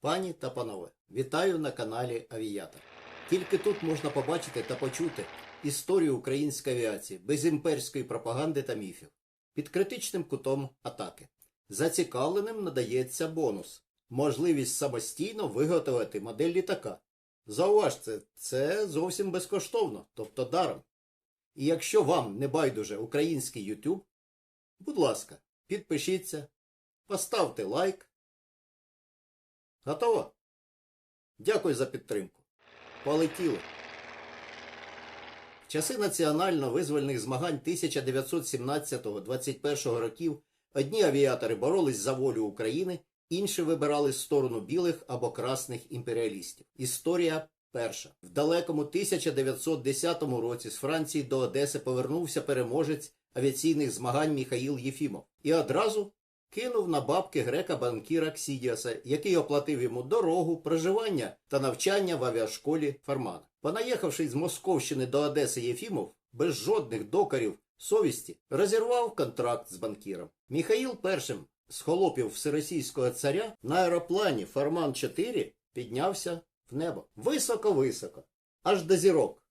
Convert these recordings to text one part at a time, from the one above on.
Пані та панове, вітаю на каналі Авіатор. Тільки тут можна побачити та почути історію української авіації без імперської пропаганди та міфів, під критичним кутом атаки. Зацікавленим надається бонус можливість самостійно виготовити модель літака. Зауважте, це зовсім безкоштовно, тобто даром. І якщо вам не байдуже український YouTube, будь ласка, підпишіться, поставте лайк. Готово? Дякую за підтримку. Полетіли. В часи національно-визвольних змагань 1917-21 років одні авіатори боролись за волю України, інші вибирали сторону білих або красних імперіалістів. Історія перша. В далекому 1910 році з Франції до Одеси повернувся переможець авіаційних змагань Міхаїл Єфімов і одразу кинув на бабки грека банкіра Ксідіаса, який оплатив йому дорогу, проживання та навчання в авіашколі Фармана. Понаїхавши з Московщини до Одеси Єфімов, без жодних докорів совісті, розірвав контракт з банкіром. Міхаїл першим з холопів всеросійського царя на аероплані Фарман 4 піднявся в небо. Високо-високо, аж до зірок.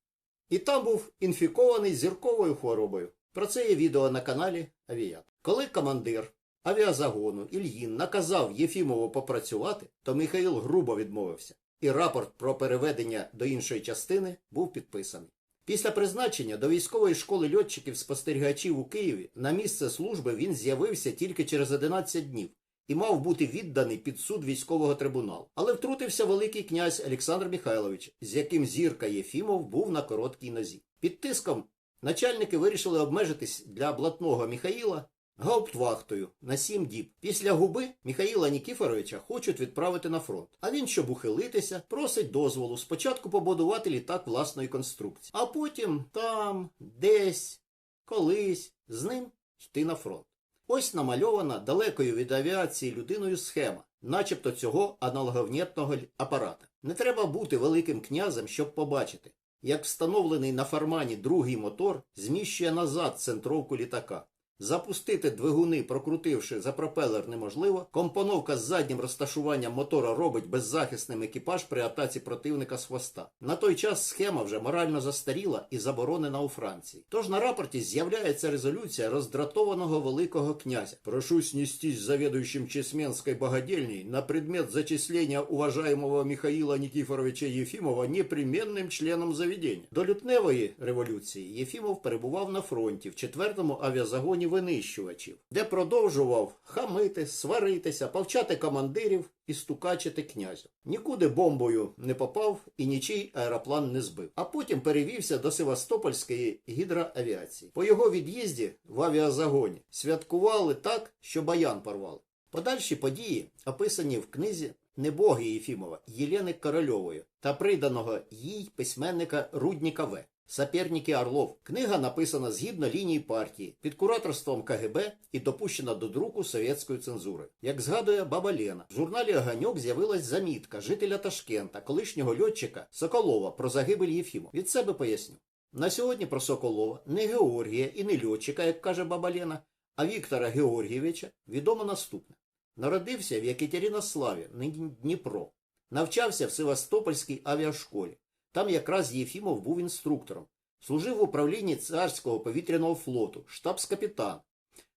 І там був інфікований зірковою хворобою. Про це є відео на каналі Авіат. Коли командир авіазагону Ільїн наказав Єфімову попрацювати, то Михаїл грубо відмовився, і рапорт про переведення до іншої частини був підписаний. Після призначення до військової школи льотчиків-спостерігачів у Києві на місце служби він з'явився тільки через 11 днів і мав бути відданий під суд військового трибуналу. Але втрутився великий князь Олександр Михайлович, з яким зірка Єфімов був на короткій нозі. Під тиском начальники вирішили обмежитись для блатного Міхаїла гауптвахтою на сім діб. Після губи Міхаїла Нікіфоровича хочуть відправити на фронт. А він, щоб ухилитися, просить дозволу спочатку побудувати літак власної конструкції, а потім там, десь, колись з ним йти на фронт. Ось намальована далекою від авіації людиною схема, начебто цього аналоговнєтного апарата. Не треба бути великим князем, щоб побачити, як встановлений на фармані другий мотор зміщує назад центровку літака. Запустити двигуни, прокрутивши за пропелер, неможливо. Компоновка з заднім розташуванням мотора робить беззахисним екіпаж при атаці противника з хвоста. На той час схема вже морально застаріла і заборонена у Франції. Тож на рапорті з'являється резолюція роздратованого великого князя. Прошу снестись заведующим Чесменской богадельней на предмет зачисления уважаемого Михаила Никифоровича Єфімова непременним членом заведення. До лютневої революції Єфімов перебував на фронті в 4-му авіазагоні винищувачів, де продовжував хамити, сваритися, повчати командирів і стукачити князю. Нікуди бомбою не попав і нічий аероплан не збив. А потім перевівся до Севастопольської гідроавіації. По його від'їзді в авіазагоні святкували так, що баян порвали. Подальші події описані в книзі Небоги Єфімова Єлени Корольової та приданого їй письменника Рудніка В. Саперники Орлов. Книга написана згідно лінії партії під кураторством КГБ і допущена до друку совєтською цензурою. Як згадує баба Лена, в журналі Оганьок з'явилась замітка жителя Ташкента, колишнього льотчика Соколова про загибель Єфімова. Від себе поясню. На сьогодні про Соколова не Георгія і не льотчика, як каже баба Лена, а Віктора Георгійовича відомо наступне. Народився в Єкатеринославі, нині Дніпро. Навчався в Севастопольській авіашколі. Там якраз Єфімов був інструктором. Служив в управлінні царського повітряного флоту, штабс-капітан.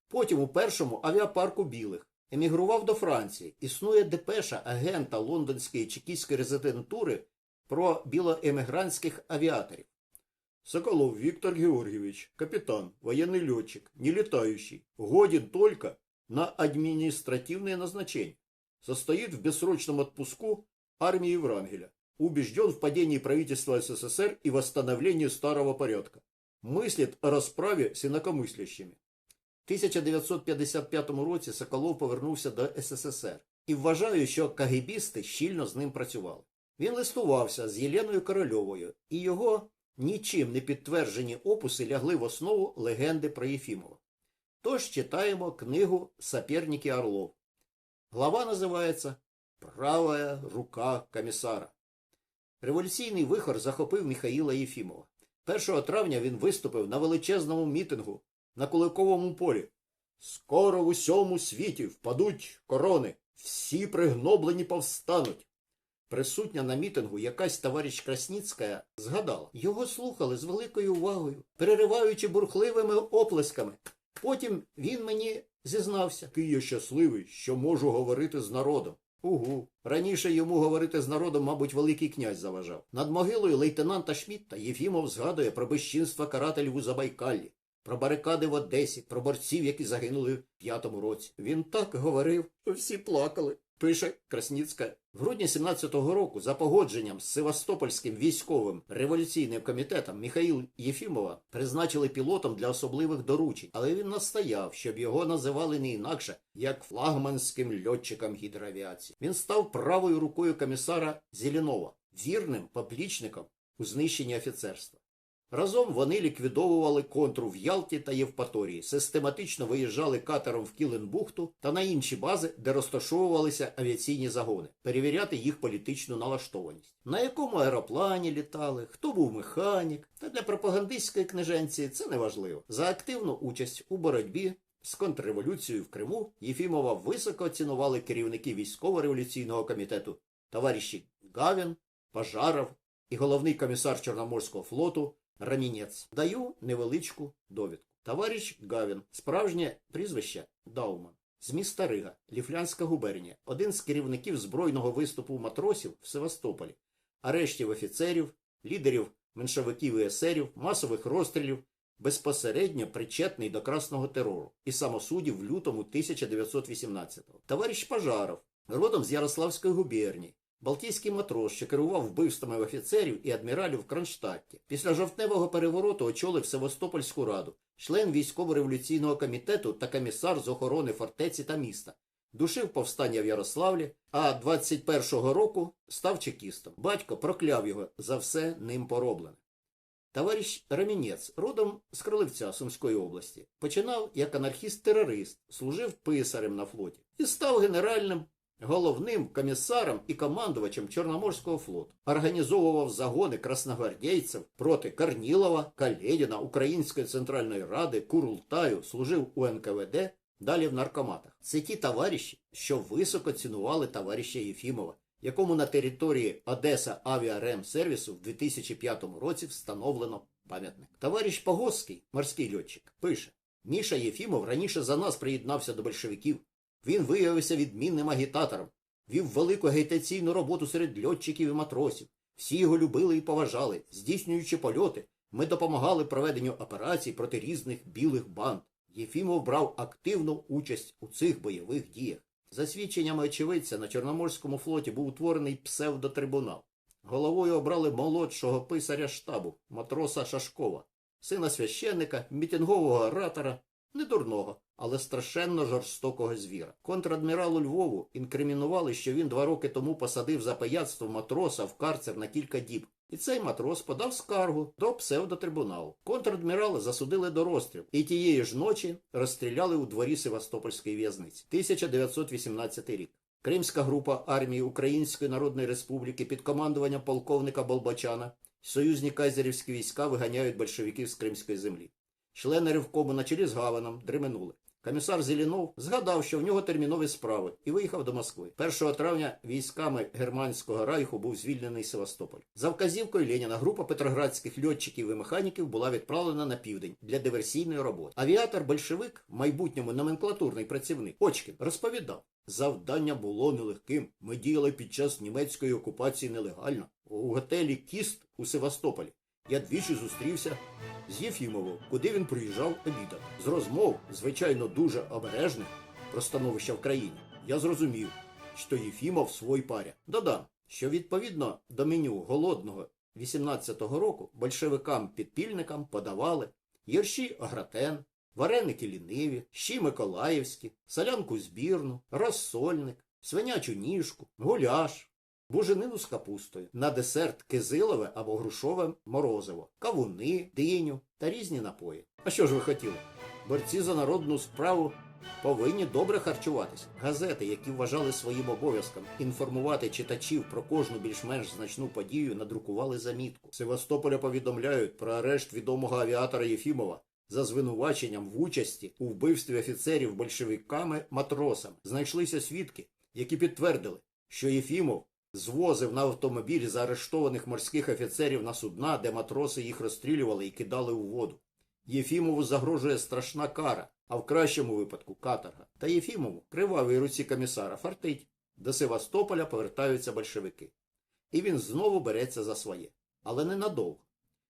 Потім у першому авіапарку білих. Емігрував до Франції. Існує депеша агента лондонської чекістської резидентури про білоемігрантських авіаторів. Соколов Виктор Георгиевич, капитан, военный летчик, не летающий, годен только на административное назначение. Состоит в бессрочном отпуску армии Врангеля. Убежден в падении правительства СССР и восстановлении старого порядка. Мыслит о расправе с инакомыслящими. В 1955 році Соколов повернувся до СССР і вважаю, що кагібісти щільно з ним працювали. Він листувався з Єленою Корольовою, і його нічим не підтверджені опуси лягли в основу легенди про Єфімова. Тож читаємо книгу Саперники Орлов. Глава називається Правая рука комісара. Революційний вихор захопив Михаїла Єфімова. 1 травня він виступив на величезному мітингу на Куликовому полі. Скоро в усьому світі впадуть корони, Всі пригноблені повстануть. Присутня на мітингу якась товариш Красніцька згадала. Його слухали з великою увагою, перериваючи бурхливими оплесками. Потім він мені зізнався. Який я щасливий, що можу говорити з народом. Угу. Раніше йому говорити з народом, мабуть, Великий князь заважав. Над могилою лейтенанта Шмітта Єфімов згадує про безчинства карателів у Забайкаллі, про барикади в Одесі, про борців, які загинули в п'ятому році. Він так говорив, що всі плакали. Пише Красніцька. В грудні 17-го року за погодженням з Севастопольським військовим революційним комітетом Михаїл Єфімова призначили пілотом для особливих доручень, але він настояв, щоб його називали не інакше, як флагманським льотчиком гідроавіації. Він став правою рукою комісара Зеленова, вірним поплічником у знищенні офіцерства. Разом вони ліквідовували контру в Ялті та Євпаторії, систематично виїжджали катером в Кіленбухту та на інші бази, де розташовувалися авіаційні загони, перевіряти їх політичну налаштованість. На якому аероплані літали, хто був механік, та для пропагандистської книженці це не важливо. За активну участь у боротьбі з контрреволюцією в Криму Єфімова високо оцінували керівники військово-революційного комітету товариші Гавін, Пожаров і головний комісар Чорноморського флоту Рамінець. Даю невеличку довідку. Товариш Гавін, справжнє прізвище Дауман. З міста Рига, Ліфлянська губернія, один з керівників збройного виступу матросів в Севастополі, арештів офіцерів, лідерів меншовиків і есерів, масових розстрілів, безпосередньо причетний до красного терору і самосудів в лютому 1918-го. Товариш Пожаров, родом з Ярославської губернії, Балтійський матрос, що керував вбивствами офіцерів і адміралів в Кронштадті. Після жовтневого перевороту очолив Севастопольську раду, член військово-революційного комітету та комісар з охорони фортеці та міста. Душив повстання в Ярославлі, а 21-го року став чекістом. Батько прокляв його за все ним пороблене. Товариш Рамінець, родом з Кролевця Сумської області, починав як анархіст-терорист, служив писарем на флоті і став генеральним головним комісаром і командувачем Чорноморського флоту. Організовував загони красногвардійців проти Корнілова, Калєдіна, Української Центральної Ради, Курултаю, служив у НКВД, далі в наркоматах. Це ті товариші, що високо цінували товариша Єфімова, якому на території Одеса авіаремсервісу в 2005 році встановлено пам'ятник. Товариш Погоський, морський льотчик, пише: Міша Єфімов раніше за нас приєднався до большевиків. Він виявився відмінним агітатором, вів велику агітаційну роботу серед льотчиків і матросів. Всі його любили і поважали. Здійснюючи польоти, ми допомагали проведенню операцій проти різних білих банд. Єфімов брав активну участь у цих бойових діях. За свідченнями очевидця, на Чорноморському флоті був утворений псевдотрибунал. Головою обрали молодшого писаря штабу, матроса Шашкова, сина священника, мітингового оратора, не дурного, але страшенно жорстокого звіра. Контрадміралу Львову інкримінували, що він два роки тому посадив за пияцтво матроса в карцер на кілька діб. І цей матрос подав скаргу до псевдотрибуналу. Контрадмірала засудили до розстрілу і тієї ж ночі розстріляли у дворі Севастопольської в'язниці. 1918 рік. Кримська група армії Української Народної Республіки під командуванням полковника Болбачана союзні кайзерівські війська виганяють большевиків з кримської землі. Члени ревкому на чолі з Гаваном дременули. Комісар Зеленов згадав, що в нього термінові справи, і виїхав до Москви. 1 травня військами Германського райху був звільнений Севастополь. За вказівкою Леніна група петроградських льотчиків і механіків була відправлена на південь для диверсійної роботи. Авіатор-большевик, в майбутньому номенклатурний працівник Очкін, розповідав, завдання було нелегким. Ми діяли під час німецької окупації нелегально. У готелі Кіст у Севастополі я двічі зустрівся з Єфімовим, куди він приїжджав обідати. З розмов, звичайно, дуже обережних про становище в країні, я зрозумів, що Єфімов свой паря. Додам, що відповідно до меню голодного 18-го року большевикам-підпільникам подавали єрші Агратен, вареники ліниві, щі Миколаївські, солянку збірну, розсольник, свинячу ніжку, гуляш, буженину з капустою, на десерт кизилове або грушове морозиво, кавуни, диню та різні напої. А що ж ви хотіли? Борці за народну справу повинні добре харчуватися. Газети, які вважали своїм обов'язком інформувати читачів про кожну більш-менш значну подію, надрукували замітку. Севастополя повідомляють про арешт відомого авіатора Єфімова за звинуваченням в участі у вбивстві офіцерів большевиками матросами. Знайшлися свідки, які підтвердили, що Єфімов звозив на автомобілі заарештованих морських офіцерів на судна, де матроси їх розстрілювали і кидали у воду. Єфімову загрожує страшна кара, а в кращому випадку каторга. Та Єфімову, кривавій руці комісара, фартить. До Севастополя повертаються большевики. І він знову береться за своє. Але ненадовго.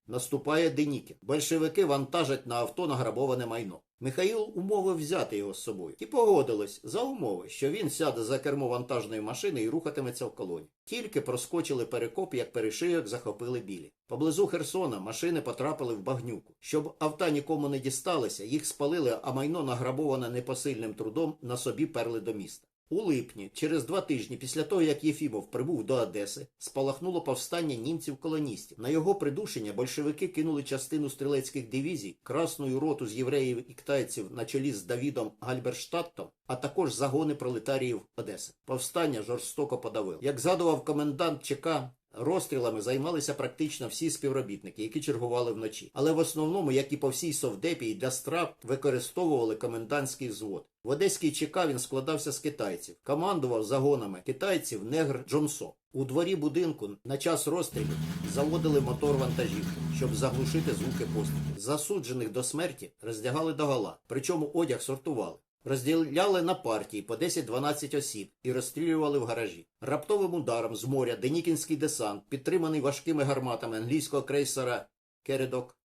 Наступає Денікін. Большевики вантажать на авто награбоване майно. Михаїл умовив взяти його з собою. І погодилось за умови, що він сяде за кермо вантажної машини і рухатиметься в колоні. Тільки проскочили перекоп, як перешийок захопили білі. Поблизу Херсона машини потрапили в багнюку. Щоб авта нікому не дісталися, їх спалили, а майно награбоване непосильним трудом на собі перли до міста. У липні, через два тижні після того, як Єфімов прибув до Одеси, спалахнуло повстання німців-колоністів. На його придушення большевики кинули частину стрілецьких дивізій, красну роту з євреїв і китайців на чолі з Давідом Гальберштадтом, а також загони пролетаріїв Одеси. Повстання жорстоко подавило. Як згадував комендант ЧК, Розстрілами займалися практично всі співробітники, які чергували вночі. Але в основному, як і по всій Совдепі, для страт використовували комендантський взвод. В Одеській ЧК він складався з китайців. Командував загонами китайців негр Джонсо. У дворі будинку на час розстрілів заводили мотор вантажівки, щоб заглушити звуки пострілів. Засуджених до смерті роздягали догола, причому одяг сортували. Розділяли на партії по 10-12 осіб і розстрілювали в гаражі. Раптовим ударом з моря Денікінський десант, підтриманий важкими гарматами англійського крейсера Кередок,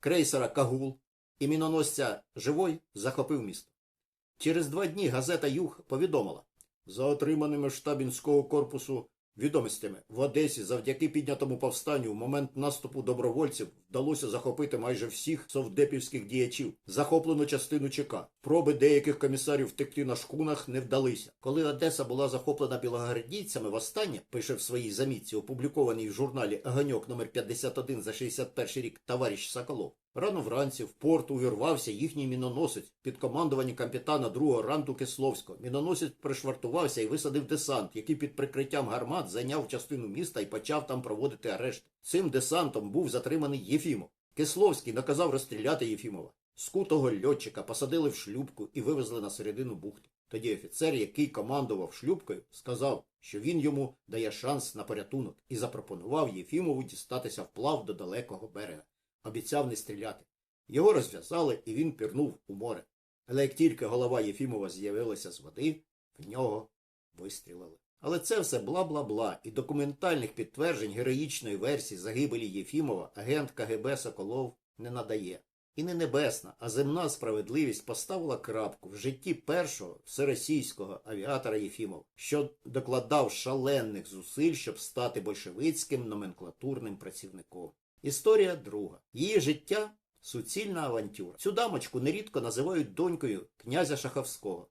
крейсера Кагул і міноносця Живой захопив місто. Через два дні газета Юг повідомила, за отриманими штабінського корпусу відомостями в Одесі завдяки піднятому повстанню в момент наступу добровольців вдалося захопити майже всіх совдепівських діячів, захоплену частину ЧК. Проби деяких комісарів втекти на шкунах не вдалися. Коли Одеса була захоплена білогвардійцями востаннє, пише в своїй замітці, опублікованій в журналі Оганьок номер 51 за 61 рік товариш Соколов. Рано вранці в порт увірвався їхній міноносець під командуванням капітана другого ранту Кисловського. Міноносець пришвартувався і висадив десант, який під прикриттям гармат зайняв частину міста і почав там проводити арешт. Цим десантом був затриманий Єфімов. Кисловський наказав розстріляти Єфімова. Скутого льотчика посадили в шлюпку і вивезли на середину бухти. Тоді офіцер, який командував шлюпкою, сказав, що він йому дає шанс на порятунок і запропонував Єфімову дістатися вплав до далекого берега обіцяв не стріляти. Його розв'язали, і він пірнув у море. Але як тільки голова Єфімова з'явилася з води, в нього вистрілили. Але це все бла-бла-бла, і документальних підтверджень героїчної версії загибелі Єфімова агент КГБ Соколов не надає. І не небесна, а земна справедливість поставила крапку в житті першого всеросійського авіатора Єфімова, що докладав шалених зусиль, щоб стати большевицьким номенклатурним працівником. Історія друга. Її життя суцільна авантюра. Цю дамочку нерідко називають донькою князя Шаховського.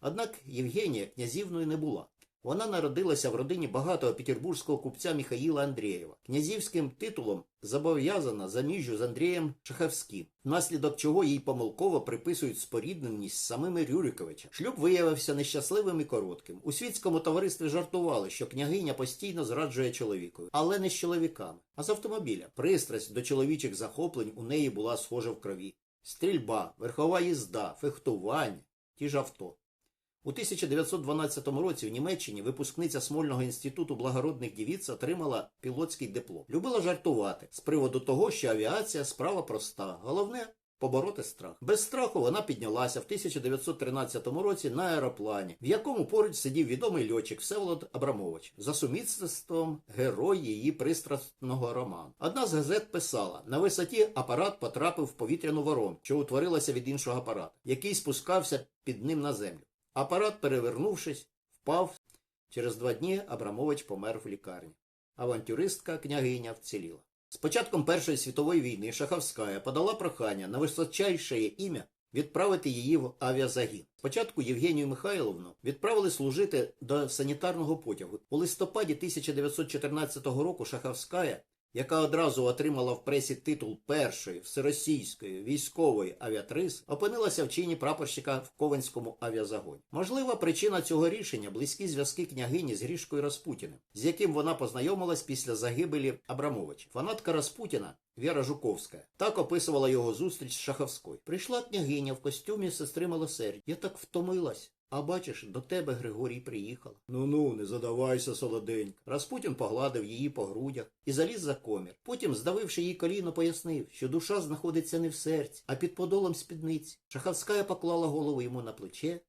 Однак Євгенія князівною не була. Вона народилася в родині багатого петербурзького купця Михаїла Андрієва. Князівським титулом зобов'язана заміжжю з Андрієм Шаховським, внаслідок чого їй помилково приписують спорідненість з самими Рюриковича. Шлюб виявився нещасливим і коротким. У світському товаристві жартували, що княгиня постійно зраджує чоловікові, але не з чоловіками, а з автомобіля. Пристрасть до чоловічих захоплень у неї була схожа в крові. Стрільба, верхова їзда, фехтування, ті ж авто. У 1912 році в Німеччині випускниця Смольного інституту благородних дівіць отримала пілотський диплом. Любила жартувати з приводу того, що авіація справа проста. Головне побороти страх. Без страху вона піднялася в 1913 році на аероплані, в якому поруч сидів відомий льотчик Всеволод Абрамович, за сумісництвом герой її пристрасного роману. Одна з газет писала: на висоті апарат потрапив в повітряну воронку, що утворилася від іншого апарата, який спускався під ним на землю. Апарат, перевернувшись, впав. Через два дні Абрамович помер в лікарні. Авантюристка княгиня вціліла. З початком Першої світової війни Шаховська подала прохання на височайше ім'я відправити її в авіазагін. Спочатку Євгенію Михайловну відправили служити до санітарного потягу. У листопаді 1914 року Шаховська, яка одразу отримала в пресі титул першої всеросійської військової авіатриси, опинилася в чині прапорщика в Ковенському авіазагоні. Можлива причина цього рішення близькі зв'язки княгині з Грішкою Распутіним, з яким вона познайомилась після загибелі Абрамовича. Фанатка Распутіна Віра Жуковська так описувала його зустріч з Шаховською. Прийшла княгиня в костюмі сестри милосердя. Я так втомилась. А бачиш, до тебе Григорій приїхала. Ну ну, не задавайся, солоденька. Распутін погладив її по грудях і заліз за комір. Потім, здавивши їй коліно, пояснив, що душа знаходиться не в серці, а під подолом спідниці. Шаховська поклала голову йому на плече,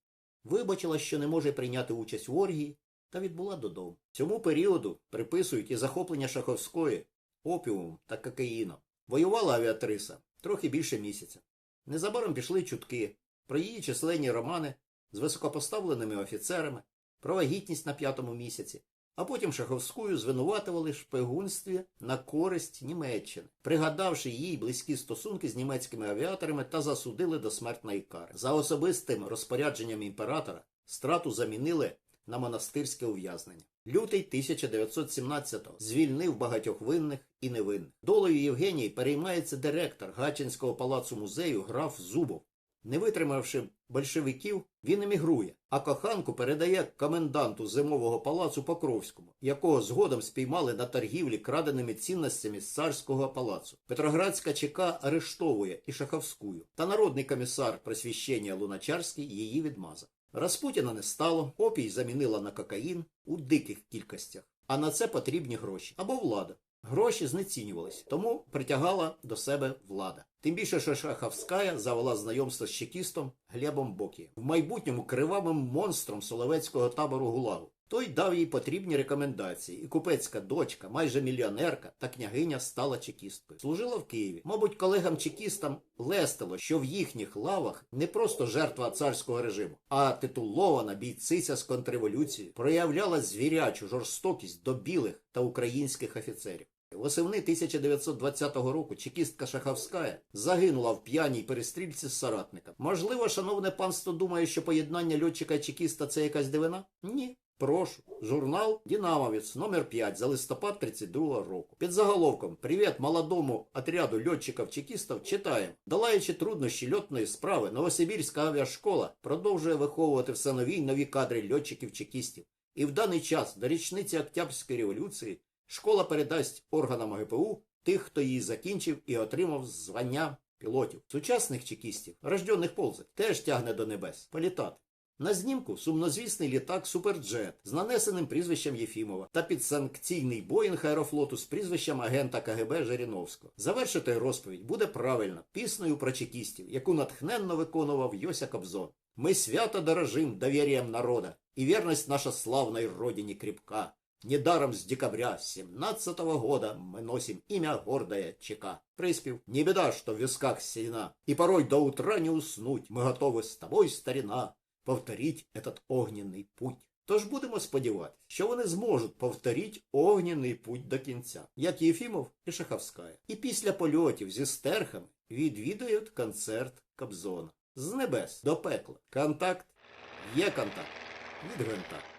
вибачила, що не може прийняти участь в оргії, та відбула додому. Цьому періоду приписують і захоплення Шаховської опіумом та кокаїном. Воювала авіатриса трохи більше місяця. Незабаром пішли чутки про її численні романи з високопоставленими офіцерами, про вагітність на п'ятому місяці, а потім Шаховську звинуватували в шпигунстві на користь Німеччини, пригадавши її близькі стосунки з німецькими авіаторами та засудили до смертної кари. За особистим розпорядженням імператора страту замінили на монастирське ув'язнення. Лютий 1917-го звільнив багатьох винних і невинних. Долею Євгенії переймається директор Гачинського палацу музею граф Зубов. Не витримавши большевиків, він емігрує, а коханку передає коменданту зимового палацу Покровському, якого згодом спіймали на торгівлі краденими цінностями з царського палацу. Петроградська ЧК арештовує і Шаховську, та народний комісар просвіщення Луначарський її відмазав. Распутіна не стало, опій замінила на кокаїн у диких кількостях. А на це потрібні гроші або влада. Гроші знецінювались, тому притягала до себе влада. Тим більше, що Шаховська завела знайомство з чекістом Глебом Бокі, в майбутньому кривавим монстром Соловецького табору Гулагу. Той дав їй потрібні рекомендації, і купецька дочка, майже мільйонерка та княгиня стала чекісткою. Служила в Києві. Мабуть, колегам-чекістам лестило, що в їхніх лавах не просто жертва царського режиму, а титулована бійциця з контрреволюції проявляла звірячу жорстокість до білих та українських офіцерів. Восени 1920 року чекістка Шаховська загинула в п'яній перестрільці з соратником. Можливо, шановне панство думає, що поєднання льотчика і чекіста це якась дивина? Ні. Прошу. Журнал «Динамовець» номер 5 за листопад 32 року. Під заголовком «Привіт молодому отряду льотчиків-чекістів» читаємо. Долаючи труднощі льотної справи, Новосибірська авіашкола продовжує виховувати все нові й нові кадри льотчиків-чекістів. І в даний час, до річниці Октябрьської революції, школа передасть органам ГПУ тих, хто її закінчив і отримав звання пілотів. Сучасних чекістів, рожденних ползать, теж тягне до небес. Політати. На знімку сумнозвісний літак Суперджет з нанесеним прізвищем Єфімова та підсанкційний Боїнг аерофлоту з прізвищем агента КГБ Жириновського. Завершити розповідь буде правильно піснею про чекістів, яку натхненно виконував Йося Кобзон. Ми свято дорожим доверием народа, и верность наша славной родине крепка. Недаром с декабря 17 года мы носим имя гордое ЧК. Приспев. Не беда, что в висках седина, и порой до утра не уснуть. Мы готовы с тобой, старина, повторить этот огненный путь. Тож будемо сподіватися, що вони зможуть повторити огняний путь до кінця, як Єфімов і Шаховська. І після польотів зі стерхами відвідають концерт Кобзона. З небес до пекла. Контакт є контакт від гвинта.